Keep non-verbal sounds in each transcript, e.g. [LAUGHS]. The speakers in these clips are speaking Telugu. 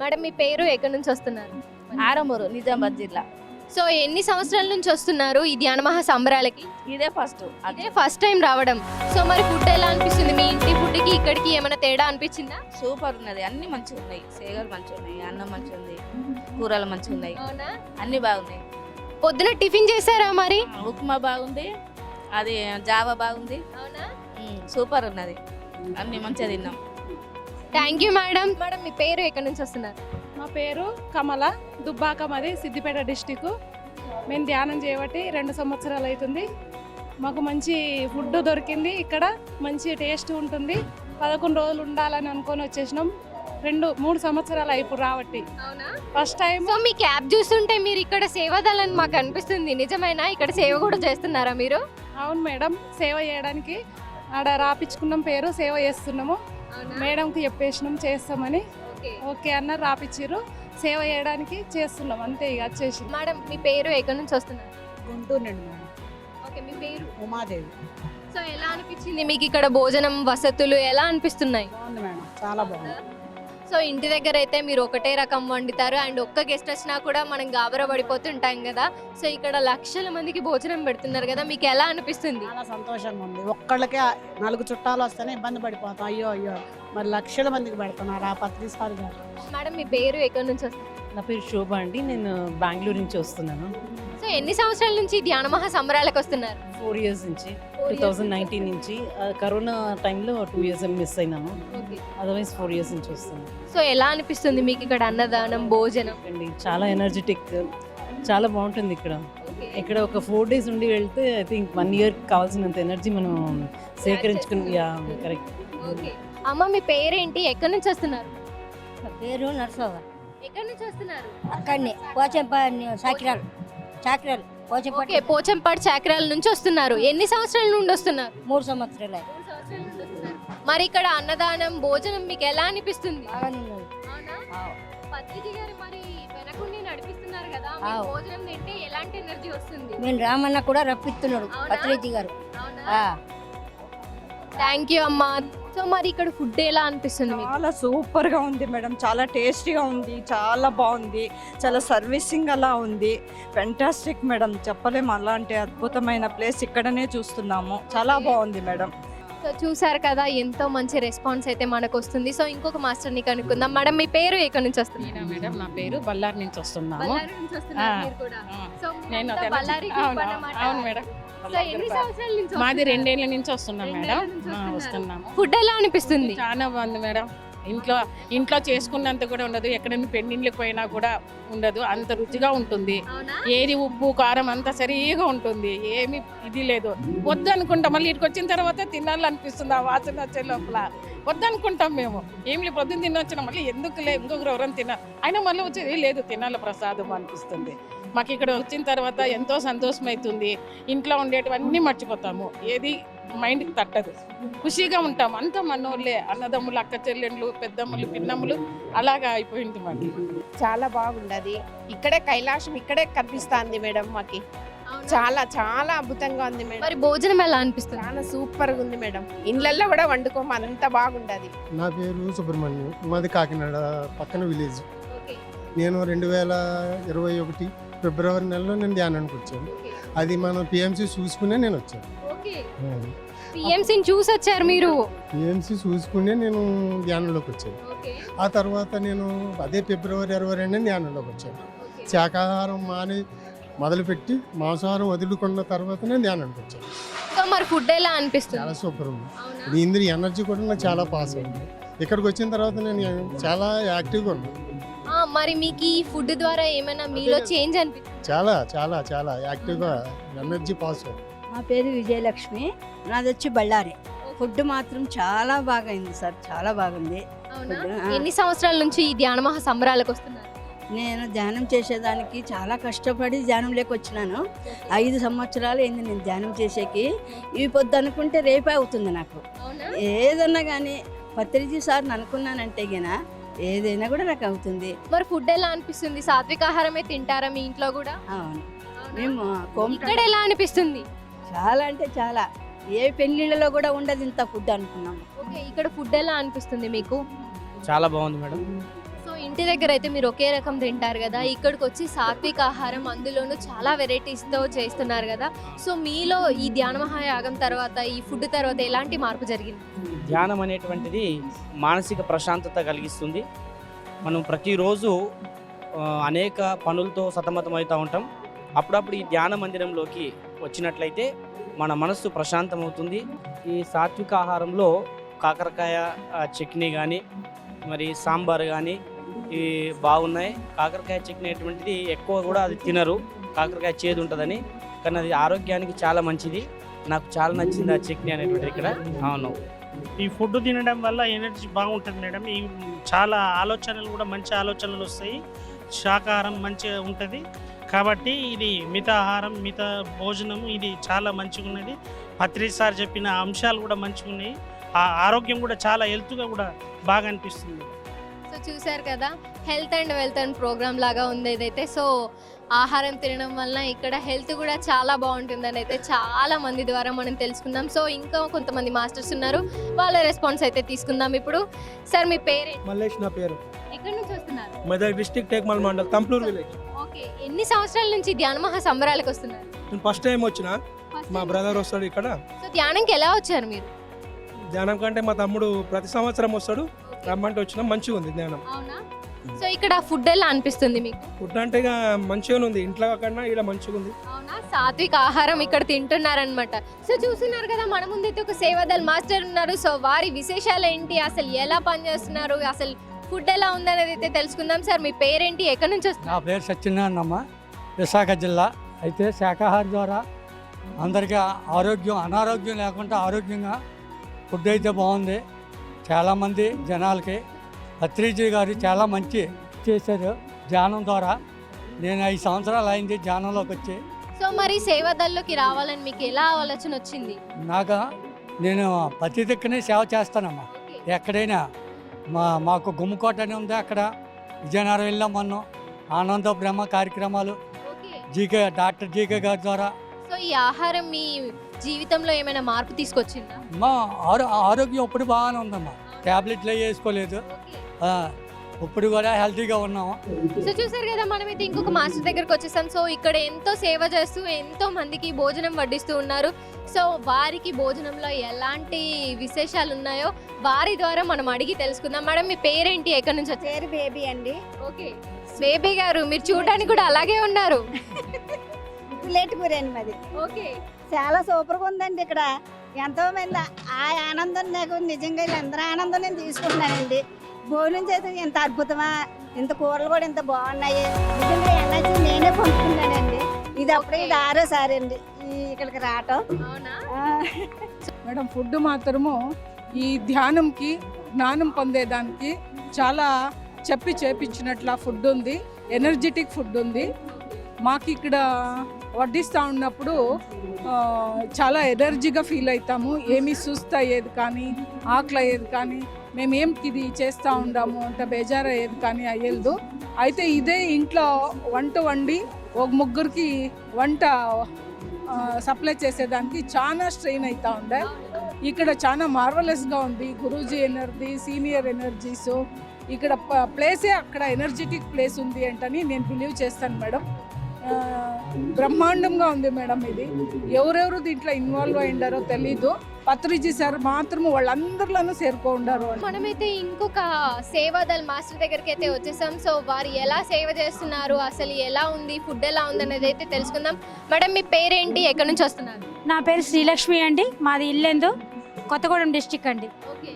మేడం మీ పేరు ఎక్కడి నుంచి వస్తున్నారు? ఆరంభూరు నిజామాబాద్ జిల్లా. సో ఎన్ని సంవత్సరాల నుంచి వస్తున్నారు ఈ ధ్యాన మహా సంబరాలకి ఇదే ఫస్ట్. అదే ఫస్ట్ టైం రావడం. సో మరి ఫుడ్ ఎలా అనిపిస్తుంది? మీ ఇంటి ఫుడ్కి ఇక్కడికి ఏమైనా తేడా అనిపించిందా? సూపర్ ఉన్నది. అన్ని మంచిగా ఉన్నాయి. సేగలు మంచిగా ఉన్నాయి. అన్నం మంచిగా ఉంది. కూరలు మంచిగా ఉన్నాయి. అవునా? అన్ని బాగున్నాయి. పొద్దున టిఫిన్ చేశారా మరి? ఉప్మా బాగుంది. అది జావా బాగుంది. అవునా? సూపర్ ఉన్నది. అన్ని మంచిగా తిన్నాం. థ్యాంక్ యూ మేడం మేడం మీ పేరు ఎక్కడి నుంచి వస్తున్నారు? మా పేరు కమల దుబ్బాక మాది సిద్దిపేట డిస్టిక్. మేము ధ్యానం చేయబట్టి రెండు సంవత్సరాలు అవుతుంది. మాకు మంచి ఫుడ్ దొరికింది ఇక్కడ. మంచి టేస్ట్ ఉంటుంది. పదకొండు రోజులు ఉండాలని అనుకొని వచ్చేసినాం. రెండు మూడు సంవత్సరాలు అయి ఇప్పుడు రాబట్టి. అవునా? ఫస్ట్ టైం సో మీ క్యాబ్ చూస్తుంటే మీరు ఇక్కడ సేవదలని మాకు అనిపిస్తుంది. నిజమేనా? ఇక్కడ సేవ కూడా చేస్తున్నారా మీరు? అవును మేడం. సేవ చేయడానికి ఆడ రాపించుకున్నాం పేరు. సేవ చేస్తున్నాము. మేడంకి చెప్పేసినాం చేస్తామని. ఓకే. అన్నారు రాపిచ్చిర్రు. సేవ చేయడానికి చేస్తున్నాం అంతే ఇక వచ్చేసి మేడం మీ పేరు ఎక్కడి నుంచి వస్తున్నారు గుంటూరు నుండి మేడం. ఓకే మీ పేరు? ఉమాదేవి. సో ఎలా అనిపించింది మీకు ఇక్కడ భోజనం వసతులు ఎలా అనిపిస్తున్నాయి? బాగుంది మేడం చాలా బాగుంది? సో ఇంటి దగ్గర అయితే మీరు ఒకటే రకం వండుతారు. అండ్ ఒక్క గెస్ట్ వచ్చినా కూడా మనం గాబరా పడిపోతుంటాం కదా. సో ఇక్కడ లక్షల మందికి భోజనం పెడుతున్నారు కదా. మీకు ఎలా అనిపిస్తుంది? చాలా సంతోషంగా ఉంది. ఒక్కళ్ళకే నాలుగు చుట్టాలు వస్తేనే ఇబ్బంది పడిపోతాం. అయ్యో అయ్యో మరి లక్షల మందికి పెడుతున్నారు ఆ పత్రి సార్ గారు. మేడం మీ పేరు ఎక్కడి నుంచి వస్తుంది? నా పేరు శోభ అండి. నేను బెంగళూరు నుంచి వస్తున్నాను. సో ఎన్ని సంవత్సరాల నుంచి ధ్యాన మహా సంబరాలకు వస్తున్నారు? ఫోర్ ఇయర్స్ నుంచి. టూ థౌజండ్ నైన్టీన్ నుంచి. ఆ, కరోనా టైంలో టూ ఇయర్స్ మిస్ అయినాము. అదర్వైజ్ ఫోర్ ఇయర్స్ నుంచి వస్తున్నాను సో ఎలా అనిపిస్తుంది మీకు ఇక్కడ అన్నదానం భోజనం? అండి చాలా ఎనర్జెటిక్ చాలా బాగుంటుంది ఇక్కడ. ఇక్కడ ఒక ఫోర్ డేస్ ఉండి వెళ్తే ఐ థింక్ వన్ ఇయర్ కావాల్సినంత ఎనర్జీ మనం సేకరించుకుని యా కరెక్ట్ ఓకే. అమ్మ మీ పేరేంటి? ఎక్కడి నుంచి వస్తున్నారు? నా పేరు నరసవ్వ ఎక్కడి నుంచి వస్తున్నారు? అక్కడనే పోచంపాడు సాకిరాలు. ఓకే పోచంపాడు చాకరాల నుంచి వస్తున్నారు. ఎన్ని సంవత్సరాల నుండి వస్తున్నారు? మూడు సంవత్సరాలు. మరి ఇక్కడ అన్నదానం భోజనం మీకు ఎలా అనిపిస్తుంది. పత్రిజీ గారు మరి వెనకుండి నడిపిస్తున్నారు కదా మీరు ఆవ్. భోజనం తింటే ఎలాంటి ఎనర్జీ వస్తుంది? మేము రామన్న కూడా రప్పిస్తున్నాడు గారు. థ్యాంక్ యూ అమ్మా. సో మరి ఇక్కడ ఫుడ్ ఎలా అనిపిస్తుంది మీకు? చాలా సూపర్గా ఉంది మేడం. చాలా టేస్టీగా ఉంది. చాలా బాగుంది. చాలా సర్వీసింగ్ అలా ఉంది. Fantastic madam. చెప్పలేము. అలాంటి అద్భుతమైన ప్లేస్ ఇక్కడనే చూస్తున్నాము. చాలా బాగుంది మేడం. సో చూసారు కదా ఎంతో మంచి రెస్పాన్స్ అయితే మనకు వస్తుంది సో ఇంకొక మాస్టర్ని కనుక్కుందాం. మేడం మీ పేరు ఎక్కడి నుంచి వస్తుంది? మేడం నా పేరు బళ్ళారి నుంచి వస్తున్నాము. బళ్ళారి నుంచి వస్తున్నారు ఆ. మీరు కూడా. ఆ, సో నేను. [LAUGHS] అవును మేడం. మాది? రెండేళ్ళ నుంచి వస్తున్నాం మేడం. వస్తున్నాము ఫుడ్ ఎలా అనిపిస్తుంది? చాలా బాగుంది మేడం. ఇంట్లో ఇంట్లో చేసుకున్నంత కూడా ఉండదు. ఎక్కడైనా పెళ్ళిళ్ళకి పోయినా కూడా ఉండదు. అంత రుచిగా ఉంటుంది. అవునా? ఏది ఉప్పు కారం అంతా సరిగా ఉంటుంది. ఏమి ఇది లేదు. వద్దు అనుకుంటాం మళ్ళీ ఇక్కడికి వచ్చిన తర్వాత తినాలనిపిస్తుంది. ఆ వాసన వచ్చే లోపల. వద్దు అనుకుంటాం మేము ఏమి పొద్దున్న తినొచ్చినా మళ్ళీ ఎందుకు లేదు ఇంకొకరు ఎవరైనా తిన అయినా మళ్ళీ వచ్చి "ఏ, లేదు తినాలి ప్రసాదం అనిపిస్తుంది. మాకు ఇక్కడ వచ్చిన తర్వాత ఎంతో సంతోషం అవుతుంది ఇంట్లో ఉండేటివన్నీ మర్చిపోతాము. ఏది మైండ్కి తట్టదు. ఖుషిగా ఉంటాం. అంతా మనోళ్ళే అన్నదమ్ములు అక్క చెల్లెళ్ళు పెద్దమ్మలు పిన్నమ్మలు అలాగా అయిపోయింది మాకు. చాలా బాగుండదు. ఇక్కడే కైలాసం ఇక్కడే కనిపిస్తుంది మేడం మాకి. అవునా? చాలా చాలా అద్భుతంగా ఉంది మేడం. మరి భోజనం ఎలా అనిపిస్తుంది? చాలా సూపర్గా ఉంది మేడం. ఇండ్లల్లో కూడా వండుకోము అంత బాగుండదు. నా పేరు సుబ్రహ్మణ్యం. మాది కాకినాడ పక్కన విలేజ్. ఓకే. నేను రెండు వేల ఇరవై ఒకటి ఫిబ్రవరి నెలలో నేను ధ్యానానికి వచ్చాను. అది మనం పిఎంసి చూసుకునే నేను వచ్చాను. పిఎంసీని చూసి వచ్చారు మీరు? పిఎంసి చూసుకునే నేను ధ్యానంలోకి వచ్చాను. ఆ తర్వాత నేను అదే ఫిబ్రవరి ఇరవై రెండు ధ్యానంలోకి వచ్చాను. శాకాహారం మాని మొదలుపెట్టి మాంసాహారం వదులుకున్న తర్వాత నేను ధ్యానానికి వచ్చాను. సో మరి ఫుడ్ ఎలా అనిపిస్తుంది? చాలా సూపర్ ఉంది. ఇంద్రి ఎనర్జీ కూడా నాకు చాలా పాస్ అయింది. ఇక్కడికి వచ్చిన తర్వాత నేను చాలా యాక్టివ్గా ఉన్నాను. మరి మీకు ఈ ఫుడ్ ద్వారా ఏమైనా మీలో చేంజ్ అనిపిస్తుంది చాలా చాలా చాలా యాక్టివ్గా ఎనర్జీ పాస్ అయింది మా పేరు విజయలక్ష్మి నాది వచ్చి బళ్ళారి. ఫుడ్ మాత్రం చాలా బాగైంది సార్ చాలా బాగుంది. ఎన్ని సంవత్సరాల నుంచి ఈ ధ్యాన మహా సంబరాలకు వస్తున్నారు? నేను ధ్యానం చేసేదానికి చాలా కష్టపడి ధ్యానంలోకి వచ్చినాను ఐదు సంవత్సరాలు అయింది నేను ధ్యానం చేసేకి. ఈ పొద్దు అనుకుంటే రేపే అవుతుంది నాకు. అవునా? ఏదన్నా కానీ పత్రిజీ సార్ అనుకున్నానంటే గిన ఏదైనా కూడా నాకు అవుతుంది మరి ఫుడ్ ఎలా అనిపిస్తుంది? సాత్విక ఆహారమే తింటారా మీ ఇంట్లో కూడా? అవును? మేము కోమట ఇక్కడ ఎలా అనిపిస్తుంది? చాలా అంటే చాలా. ఏ పెళ్ళిళ్ళలో కూడా ఉండదు ఇంత ఫుడ్ అనుకున్నాము. ఓకే ఇక్కడ ఫుడ్ ఎలా అనిపిస్తుంది మీకు? చాలా బాగుంది మేడం. ఇంటి దగ్గర అయితే మీరు ఒకే రకం తింటారు కదా ఇక్కడికి వచ్చి సాత్విక ఆహారం అందులోనూ చాలా వెరైటీస్తో చేస్తున్నారు కదా. సో మీలో ఈ ధ్యాన మహాయాగం తర్వాత ఈ ఫుడ్ తర్వాత ఎలాంటి మార్పు జరిగింది? ధ్యానం అనేటువంటిది మానసిక ప్రశాంతత కలిగిస్తుంది. మనం ప్రతిరోజు అనేక పనులతో సతమతమవుతూ ఉంటాం. అప్పుడప్పుడు ఈ ధ్యాన మందిరంలోకి వచ్చినట్లయితే మన మనస్సు ప్రశాంతమవుతుంది. ఈ సాత్విక ఆహారంలో కాకరకాయ చట్నీ కానీ మరి సాంబార్ కానీ ఈ బాగున్నాయి. కాకరకాయ చికెన్ అటువంటిది ఎక్కువ కూడా అది తినరు. కాకరకాయ చేదు ఉంటుందని. కానీ అది ఆరోగ్యానికి చాలా మంచిది. నాకు చాలా నచ్చింది ఆ చట్నీ అనేటువంటిది ఇక్కడ. అవును. ఈ ఫుడ్ తినడం వల్ల ఎనర్జీ బాగుంటుంది మేడం. ఈ చాలా ఆలోచనలు కూడా మంచి ఆలోచనలు వస్తాయి. శాకాహారం మంచిగా ఉంటుంది. కాబట్టి ఇది మితాహారం మిత భోజనం ఇది చాలా మంచిగా ఉన్నది. పత్రి సార్ చెప్పిన అంశాలు కూడా మంచిగా ఉన్నాయి. ఆ ఆరోగ్యం కూడా చాలా హెల్త్గా కూడా బాగా అనిపిస్తుంది. సో చూశారు కదా health and wealth and programme లాగా ఉంది ఇదైతే. సో ఆహారం తినడం వల్ల ఇక్కడ హెల్త్ కూడా చాలా బాగుంటుందని అయితే చాలా మంది ద్వారా మనం తెలుసుకుందాం. సో ఇంకా కొంతమంది మాస్టర్స్ ఉన్నారు వాళ్ళ రెస్పాన్స్ అయితే తీసుకుందాం ఇప్పుడు. సార్ మీ పేరేంటి మల్లేష్ నా పేరు. ఎక్కడి నుంచి వస్తున్నారు? Medak district Tekmal mandal Tampluru village okay ఎన్ని సంవత్సరాల నుంచి ధ్యాన మహా సంబరాలకు వస్తున్నారు? నేను ఫస్ట్ టైం వచ్చిన. మా. బ్రదర్ వస్తాడు ఇక్కడ. సో ధ్యానంకి ఎలా వచ్చారు మీరు? ధ్యానం కంటే మా తమ్ముడు ప్రతి సంవత్సరం వస్తాడు. రమ్మంటే వచ్చిన మంచిగా ఉంది అవునా? సో ఇక్కడ ఫుడ్ ఎలా అనిపిస్తుంది మీకు? ఫుడ్ అంటే ఇక మంచిగా ఉంది ఇంట్లో కన్నా ఇక్కడ మంచిగా ఉంది అవునా? సాత్విక ఆహారం ఇక్కడ తింటున్నారనమాట సో చూస్తున్నారు కదా మన ముందైతే ఒక సేవాదల్ మాస్టర్ ఉన్నారు. సో వారి విశేషాలు ఏంటి అసలు ఎలా పనిచేస్తున్నారు? అసలు ఫుడ్ ఎలా ఉందనేది అయితే తెలుసుకుందాం. సార్ మీ పేరేంటి? ఎక్కడి నుంచి నా వస్తున్నారు పేరు సత్యనారాయణమ్మ విశాఖ జిల్లా. అయితే శాకాహార ద్వారా అందరికీ ఆరోగ్యం అనారోగ్యం లేకుండా ఆరోగ్యంగా ఫుడ్ అయితే బాగుంది. చాలామంది జనాలకి పత్రిజీ గారు చాలా మంచి చేశారు ధ్యానం ద్వారా. నేను ఐదు సంవత్సరాలు అయింది ధ్యానంలోకి వచ్చి. సో మరి సేవాదల్లోకి రావాలని మీకు ఎలా ఆలోచన వచ్చింది? నాకు నేను ప్రతి దిక్కునే సేవ చేస్తానమ్మా. ఎక్కడైనా మా మాకు గుమ్మకోట అని ఉంది అక్కడ. విజయనగరం వెళ్ళాం మొన్న. ఆనంద బ్రహ్మ కార్యక్రమాలు. జీకే డాక్టర్ జీకే గారి ద్వారా. సో ఈ ఆహారం మీ జీవితంలో ఏమైనా మార్పు తీసుకొచ్చిందా? మా ఆరో ఆరోగ్యం ఇప్పుడు బాగానే ఉందమ్మా. ట్యాబ్లెట్లు వేసుకోలేదు. ఆ, ఇప్పుడు కూడా హెల్తీగా ఉన్నాము. సో చూసారు కదా మనమైతే ఇంకొక మాస్టర్ దగ్గరకు వచ్చేసాం. సో ఇక్కడ ఎంతో సేవ చేస్తూ ఎంతో మందికి భోజనం వడ్డిస్తూ ఉన్నారు. సో వారికి భోజనంలో ఎలాంటి విశేషాలు ఉన్నాయో వారి ద్వారా మనం అడిగి తెలుసుకుందాం. మేడం మీ పేరేంటి? ఎక్కడి నుంచి వచ్చారు? పేరు బేబీ అండి. ఓకే. బేబీ గారు మీరు చూడడానికి కూడా అలాగే ఉన్నారు. [LAUGHS] లేటుకూర అండి మాది. ఓకే. చాలా సూపర్గా ఉందండి ఇక్కడ. ఎంతో మంది ఆ ఆనందం నాకు నిజంగా వీళ్ళందరూ ఆనందం నేను తీసుకుంటున్నానండి. భోజనం చేసి ఇంత అద్భుతమా? ఇంత కూరలు కూడా ఇంత బాగున్నాయి. నిజంగా ఎనర్జీ నేనే పంపుకున్నానండి ఇది అప్పుడే ఇది ఆరోసారి అండి. ఈ ఇక్కడికి రావటం. మేడం ఫుడ్ మాత్రము ఈ ధ్యానంకి జ్ఞానం పొందేదానికి చాలా చెప్పి చేపించినట్ల ఫుడ్ ఉంది. ఎనర్జెటిక్ ఫుడ్ ఉంది. మాకు ఇక్కడ వడ్డిస్తూ ఉన్నప్పుడు చాలా ఎనర్జీగా ఫీల్ అవుతాము ఏమి సుస్థ అయ్యేది కానీ ఆకలి అయ్యేది కానీ మేము ఏం ఇది చేస్తూ ఉండాము అంత బేజారు అయ్యేది కానీ అయ్యేది అయితే ఇదే ఇంట్లో వంట వండి ఒక ముగ్గురికి వంట సప్లై చేసేదానికి చాలా స్ట్రెయిన్ అవుతా ఉండే. ఇక్కడ చాలా మార్వలెస్గా ఉంది. Guruji energy senior energies. ఇక్కడ ప- ప్లేసే అక్కడ ఎనర్జెటిక్ ప్లేస్ ఉంది అంటని నేను బిలీవ్ చేస్తాను మేడం. బ్రహ్మాండంగా ఉంది మేడం ఇది. ఎవరెవరు దీంట్లో ఇన్వాల్వ్ అయిండారో తెలీదు. పత్రిజీ సార్ మాత్రం వాళ్ళందరిలోనూ చేరుకో ఉండారు మనమైతే ఇంకొక సేవాదల్ మాస్టర్ దగ్గరికి అయితే వచ్చేసాం. సో వారు ఎలా సేవ చేస్తున్నారు? అసలు ఎలా ఉంది? ఫుడ్ ఎలా ఉంది అనేది అయితే తెలుసుకుందాం. మేడం మీ పేరేంటి? ఎక్కడి నుంచి వస్తున్నారు? నా పేరు శ్రీలక్ష్మి అండి. మాది ఇల్లెందు కొత్తగూడెం డిస్టిక్ అండి. ఓకే.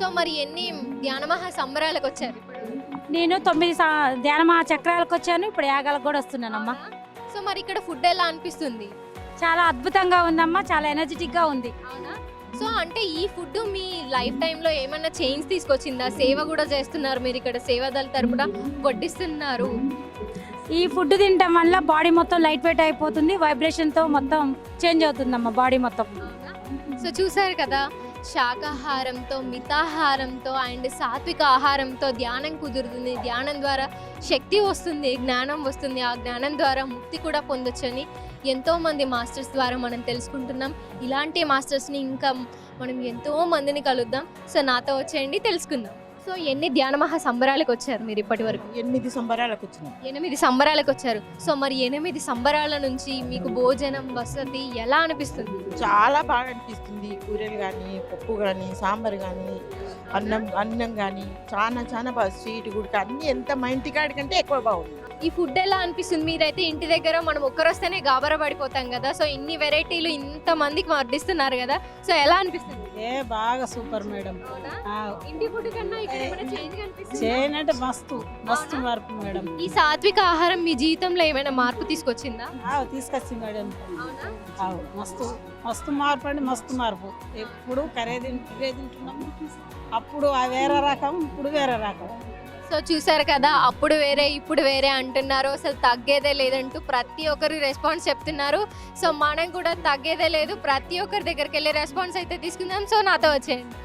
సో మరి ఎన్ని ధ్యాన మహా సంబరాలకు వచ్చారు? నేను తొమ్మిది సా- ధ్యాన మహాచక్రాలకు వచ్చాను ఇప్పుడు యాగాలకు కూడా వస్తున్నానమ్మా. సో మరి ఇక్కడ ఫుడ్ ఎలా అనిపిస్తుంది? చాలా అద్భుతంగా ఉందమ్మా చాలా ఎనర్జెటిక్గా ఉంది. సో అంటే ఈ ఫుడ్ మీ లైఫ్ టైంలో ఏమన్నా చేంజ్ తీసుకొచ్చిందా? సేవ కూడా చేస్తున్నారు మీరు ఇక్కడ సేవాదళ తరపున వడ్డిస్తున్నారు. ఈ ఫుడ్ తినటం వల్ల బాడీ మొత్తం లైట్ వెయిట్ అయిపోతుంది వైబ్రేషన్తో మొత్తం చేంజ్ అవుతుందమ్మా బాడీ మొత్తం? సో చూసారు కదా శాకాహారంతో మితాహారంతో అండ్ సాత్విక ఆహారంతో ధ్యానం కుదురుతుంది. ధ్యానం ద్వారా శక్తి వస్తుంది జ్ఞానం వస్తుంది. ఆ జ్ఞానం ద్వారా ముక్తి కూడా పొందొచ్చని ఎంతోమంది మాస్టర్స్ ద్వారా మనం తెలుసుకుంటున్నాం. ఇలాంటి మాస్టర్స్ని ఇంకా మనం ఎంతో మందిని కలుద్దాం. సో నాతో వచ్చేయండి తెలుసుకుందాం. సో ఎన్ని ధ్యాన మహా సంబరాలకు వచ్చారు మీరు ఇప్పటి వరకు? ఎనిమిది సంబరాలకు వచ్చినాం. ఎనిమిది సంబరాలకు వచ్చారు. సో మరి ఎనిమిది సంబరాల నుంచి మీకు భోజనం వసతి ఎలా అనిపిస్తుంది? చాలా బాగా అనిపిస్తుంది. కూరలు కానీ పప్పు కానీ సాంబార్ కానీ అన్నం అన్నం కానీ చాలా చాలా బాగా స్వీట్ గుడికి అన్ని ఎంత మా ఇంటికాడి కంటే ఎక్కువ బాగుంది. ఈ ఫుడ్ ఎలా అనిపిస్తుంది? మీరైతే ఇంటి దగ్గర మనం ఒక్కరొస్తేనే గాబరా పడిపోతాం కదా. సో ఇన్ని వెరైటీలు ఇంత మందికి వడ్డిస్తున్నారు కదా. సో ఎలా అనిపిస్తుంది? ఏ బాగా సూపర్ మేడం. చేంజ్? చేయనంటే మస్తు మస్తు మార్పు మేడం. ఈ సాత్విక ఆహారం మీ జీవితంలో ఏమైనా మార్పు తీసుకొచ్చిందా? ఆ, తీసుకొచ్చింది మేడం. మస్తు మస్తు మార్పు అండి మస్తు మార్పు. ఎప్పుడు కరే తింటు ఇవే తింటున్నాము అప్పుడు ఆ వేరే రకం ఇప్పుడు వేరే రకం. సో చూసారు కదా అప్పుడు వేరే ఇప్పుడు వేరే అంటున్నారు. అసలు తగ్గేదే లేదంటూ ప్రతి ఒక్కరు రెస్పాన్స్ చెప్తున్నారు. సో మనం కూడా తగ్గేదే లేదు. ప్రతి ఒక్కరి దగ్గరికి వెళ్ళి రెస్పాన్స్ అయితే తీసుకుందాం. సో నాతో వచ్చేయండి.